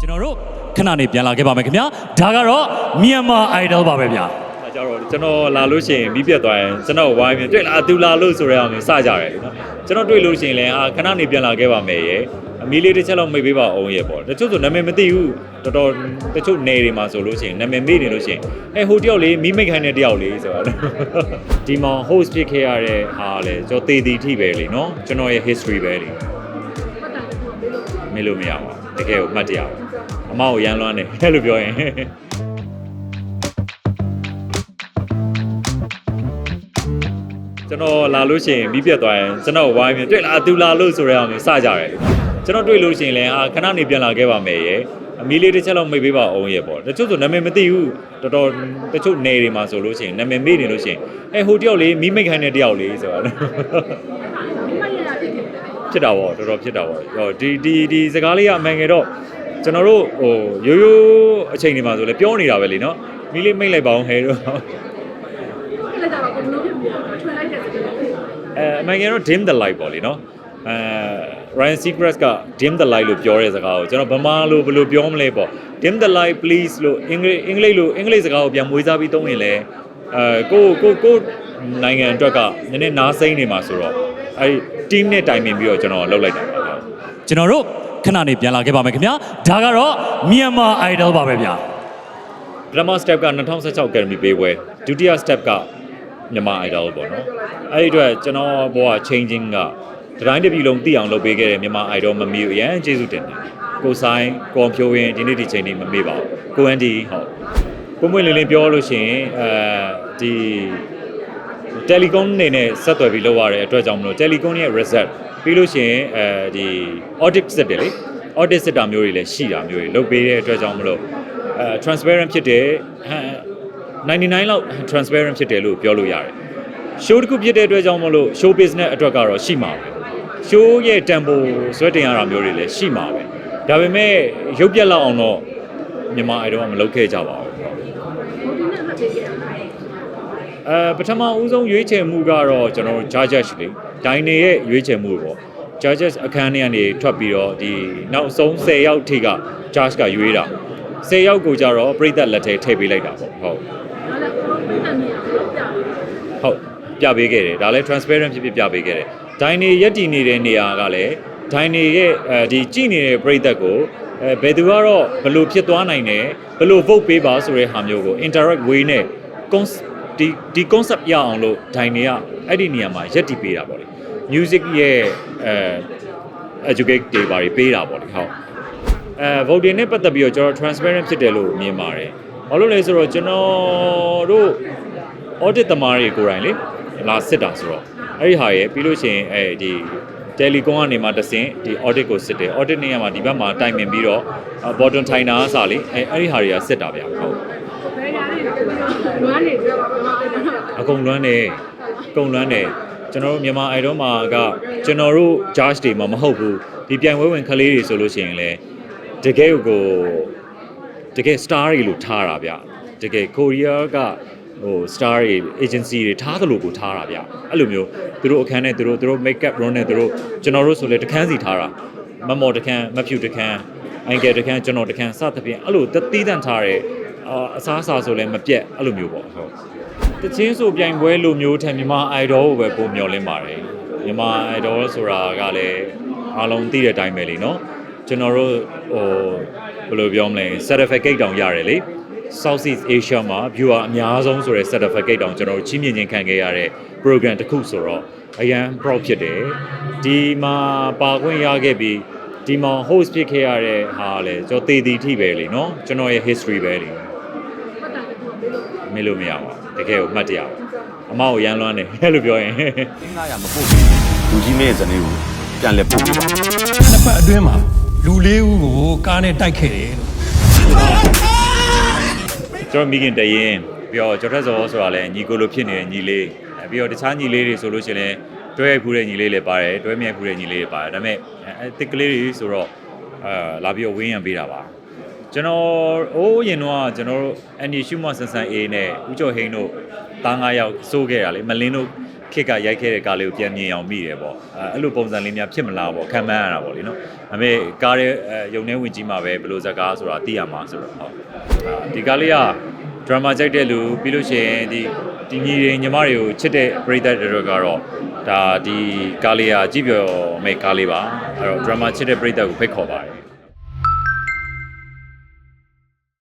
ကျွန်တော်တို့ခဏနေပြန်လာခဲ့ပါမယ်ခင်ဗျာဒါကတော့မြန်မာ idol ပါပဲဗျာအဲကြတော့ကျွန်တော်လာလို့ရှိရင်ပြီးပြတ်သွားရင်ကျွန်တော်ဝိုင်းပြန်တွေ့လားသူလာလို့ဆိုရအောင်စကြရတယ်နော်ကျွန်တော်တွေ့လို့ရှိရင်လည်းအာခဏနေပြန်လာခဲ့ပါမယ်ရဲ့အမီလေးတစ်ချက်လောက်မိတ်ပေးပါအောင်ရဲ့ပေါ့တချို့ဆိုနာမည်မသိဘူးတော်တော်တချို့နယ်တွေမှာဆိုလို့ရှိရင်နာမည်မေ့နေလို့ရှိရင်အဲဟိုတယောက်လေးမိမိတ်ခိုင်းတဲ့တယောက်လေးဆိုတော့ဒီမှာ host ဖြစ်ခဲ့ရတဲ့ဟာလေကျွန်တော်သေတီထိပဲလေနော်ကျွန်တော်ရဲ့ history ပဲလေ မေ့လို့မရပါဘူးတကယ်ကိုမှတ်တရပါအမကိုရမ်းလွမ်းတယ်အဲ့လိုပြောရင်ကျွန်တော်လာလို့ရှိရင်ပြီးပြတ်သွားရင်ကျွန်တော်ဝိုင်းပြန်တွေ့လားသူလာလို့ဆိုရအောင်စကြရတယ်ကျွန်တော်တွေ့လို့ရှိရင်လည်းအာခဏနေပြန်လာခဲ့ပါမယ်ရဲ့အမီလေးတစ်ချက်လောက်မိတ်ပေးပါအောင်ရဲ့ပေါ့တချို့ဆိုနာမည်မသိဘူးတော်တော်တချို့နယ်တွေမှာဆိုလို့ရှိရင်နာမည်မေ့နေလို့ရှိရင်အဲဟိုတယောက်လေးမိမိတ်ခိုင်းတဲ့တယောက်လေးဆိုတော့ ဖြစ်တာပေါ့တော်တော်ဖြစ်တာပေါ့ဟိုဒီဒီဒီစကားလေးကအမှန်ငယ်တော့ကျွန်တော်တို့ဟိုရိုးရိုးအချိန်တွေမှာဆိုလည်းပြောနေတာပဲလीနော်မီလေးမိတ်လိုက်ပါအောင်ဟဲတော့လက်ကြတော့ဘယ်လိုဖြစ်ပြီးတော့ထွင်လိုက်တဲ့စကားလေးအဲအမှန်ကန်တော့ dim the light ပေါ့လေနော်အဲ Ryan Seacrest က dim the light လို့ပြောတဲ့စကားကိုကျွန်တော်ဗမာလိုဘယ်လိုပြောမလဲပေါ့ dim the light please လို့အင်္ဂလိပ်အင်္ဂလိပ်လိုအင်္ဂလိပ်စကားကိုပြန်မွေးစားပြီးသုံးရင်လည်းအဲကိုကိုကိုနိုင်ငံအတွက်ကနည်းနည်းနားစိမ့်နေမှာဆိုတော့ အဲဒီ team နဲ့တိုင်ပင်ပြီးတော့ကျွန်တော်လှုပ်လိုက်တာပါဟုတ်ကျွန်တော်တို့ခဏနေပြန်လာခဲ့ပါမယ်ခင်ဗျာဒါကတော့မြန်မာ idol ပါပဲဗျာပထမ step က2016 Academy ပေးပွဲဒုတိယ step ကမြန်မာ idol ပေါ့နော်အဲ့ဒီအတွက်ကျွန်တော်ဘဝ changing ကတတိုင်းတစ်ပြည်လုံးသိအောင်လုပ်ပေးခဲ့တဲ့မြန်မာ idol မမီကိုအရန်ကျေးဇူးတင်တယ်ကိုဆိုင်ကိုဖြိုးရင်ဒီနေ့ဒီချိန်လေးမမေ့ပါဘူးကိုအန်ဒီဟုတ်ပုံမွေးလင်းလင်းပြောလို့ရှိရင်အဲဒီ တယ်လီကွန်နေနဲ့ဆက်သွယ်ပြီးလုပ်ရတဲ့အတွက်ကြောင့်မလို့တယ်လီကွန်ရဲ့ result ပြီးလို့ရှိရင်အဲဒီ audit စစ်တယ်လေ audit စစ်တာမျိုးတွေလည်းရှိတာမျိုးတွေလုပ်ပေးတဲ့အတွက်ကြောင့်မလို့အဲ transparent ဖြစ်တယ်ဟမ်99လောက် transparent ဖြစ်တယ်လို့ပြောလို့ရတယ် show တစ်ခုဖြစ်တဲ့အတွက်ကြောင့်မလို့ show business အတွက်ကတော့ရှိမှာပဲ show ရဲ့ tempo ဆွဲတင်ရတာမျိုးတွေလည်းရှိမှာပဲဒါပေမဲ့ရုပ်ပြက်လောက်အောင်တော့မြန်မာ idol ကမလုပ်ခဲ့ကြပါဘူးဘုဒီနဲ့မှတ်ပေးခဲ့တာ အဲပထမဦးဆုံးရွေးချယ်မှုကတော့ကျွန်တော်တို့ judges လေဒိုင်းနေရဲ့ရွေးချယ်မှုပေါ့ judges အခန်းထဲကနေထွက်ပြီးတော့ဒီနောက်ဆုံး10ယောက်ထိက judge ကရွေးတာ10ယောက်ကိုကြတော့ပြိသက်လက်ထဲထည့်ပေးလိုက်တာပေါ့ဟုတ်ဒါလည်းကိုယ်ကမြင်အောင်လုပ်ပြတယ်ဟုတ်ပြပေးခဲ့တယ်ဒါလည်း transparent ဖြစ်ဖြစ်ပြပေးခဲ့တယ်ဒိုင်းနေရက်တည်နေတဲ့နေရာကလည်းဒိုင်းနေရဲ့အဲဒီကြည်နေတဲ့ပြိသက်ကိုအဲဘယ်သူကတော့ဘယ်လိုဖြစ်သွားနိုင်တယ်ဘယ်လို vote ပေးပါဆိုတဲ့ဟာမျိုးကို interact way နဲ့ cons- ဒီဒီ concept ရအောင်လို့ဒိုင်းနေကအဲ့ဒီနေရာမှာရက်တည်ပေးတာပေါ့လေ music ရဲ့အဲ educate တွေပါပြီးပေးတာပေါ့လေဟုတ်အဲ voting နဲ့ပတ်သက်ပြီးတော့ကျွန်တော် transparent ဖြစ်တယ်လို့မြင်ပါတယ်ဘာလို့လဲဆိုတော့ကျွန်တော်တို့ audit သမားတွေကိုယ်တိုင်လေလာစစ်တာဆိုတော့အဲ့ဒီဟာရဲ့ပြီးလို့ရှိရင်အဲဒီ telecom ကနေမှတဆင့်ဒီ audit ကိုစစ်တယ် audit နေရာမှာဒီဘက်မှာတိုင်ပင်ပြီးတော့ bottom timer အစားလေအဲအဲ့ဒီဟာတွေကစစ်တာဗျဟုတ်ဘယ်ရလဲလွမ်းနေကြပါဘာလဲအကုန်လွမ်းတယ်အကုန်လွမ်းတယ်ကျွန်တော်တို့မြန်မာ idol မှာကကျွန်တော်တို့ judge တွေမှာမဟုတ်ဘူးဒီပြိုင်ပွဲဝင်ကလေးတွေဆိုလို့ရှိရင်လည်းတကယ်ကိုတကယ် star တွေလို့ထားတာဗျတကယ် Korea က ဟို star တွေ agency တွေထားသလိုကိုထားတာဗျအဲ့လိုမျိုးသူတို့အခန်းနဲ့သူတို့သူတို့ make up run နဲ့သူတို့ကျွန်တော်တို့ဆိုလည်းတခန်းစီထားတာမမော်တခန်းမဖြူတခန်းအင်ကယ်တခန်းကျွန်တော်တခန်းစသဖြင့်အဲ့လိုတသီးတန့်ထားတဲ့အာအစားအစာဆိုလည်းမပြတ်အဲ့လိုမျိုးပေါ့ဟုတ်တချင်းဆိုပြိုင်ပွဲလိုမျိုးထက်မြန်မာ idol ကိုပဲပုံမျောလင်းပါတယ်မြန်မာ idol ဆိုတာကလည်းအားလုံးသိတဲ့အတိုင်းပဲလीနော်ကျွန်တော်တို့ဟိုဘယ်လိုပြောမလဲ certificate တောင်ရတယ်လေ Southeast Asia မှာ viewer အများဆုံးဆိုတဲ့ certificate တောင်ကျွန်တော်တို့ချီးမြှင့်ခြင်းခံခဲ့ရတဲ့ program တစ်ခုဆိုတော့အရန် proud ဖြစ်တယ်ဒီမှာပါခွင့်ရခဲ့ပြီးဒီမှာ host ဖြစ်ခဲ့ရတဲ့ဟာလည်းကျွန်တော်သေတီထိပဲလीနော်ကျွန်တော်ရဲ့ history ပဲလीပတ်တာကိုဘယ်လိုမေ့လို့မရပါဘူးတကယ်ကိုမှတ်တရပါအမကိုရမ်းလွမ်းတယ်အဲ့လိုပြောရင်အင်းသားရမပို့ဘူးလူကြီးမင်းရဲ့ဇနီးကိုပြန်လဲပို့ပေးပါနှစ်ပတ်အတွင်းမှာလူလေးဦးကိုကားနဲ့တိုက်ခဲ့တယ်လို့ ကျွန်တော်မိခင်တရင်ပြီးတော့ကျော်ထက်စောဆိုတာလည်းညီကိုလိုဖြစ်နေတဲ့ညီလေးအဲပြီးတော့တခြားညီလေးတွေဆိုလို့ရှိရင်လည်းတွဲရိုက်ဖူးတဲ့ညီလေးလည်းပါတယ်တွဲမြိုက်ဖူးတဲ့ညီလေးတွေပါတယ်ဒါပေမဲ့အဲတစ်ကလေးတွေဆိုတော့အာလာပြီးတော့ဝင်းရံပေးတာပါကျွန်တော်အိုးရင်တော့ကျွန်တော်တို့အန်ဒီရှုမဆန်ဆန်အေးနဲ့ဦးကျော်ဟိန်းတို့သား၅ယောက်စိုးခဲ့တာလေမလင်းတို့ ခက်ကရိုက်ခဲ့တဲ့ကားလေးကိုပြန်မြင်အောင်မိတယ်ပေါ့အဲအဲ့လိုပုံစံလေးများဖြစ်မလားပေါ့ခံမှန်းရတာပေါ့လေနော်ဒါပေမဲ့ကားရဲ့အဲရုံထဲဝင်ကြီးမှာပဲဘယ်လိုဇာတ်ကားဆိုတာသိရမှာဆိုတော့ဟုတ်အာဒီကားလေးက drama ကြိုက်တဲ့လူပြီးလို့ရှိရင်ဒီဒီညီတွေညီမတွေကိုချစ်တဲ့ပရိသတ်တွေကတော့ဒါဒီကားလေးကကြည့်ပြောမဲ့ကားလေးပါအဲ့တော့ drama ချစ်တဲ့ပရိသတ်ကိုဖိတ်ခေါ်ပါတယ်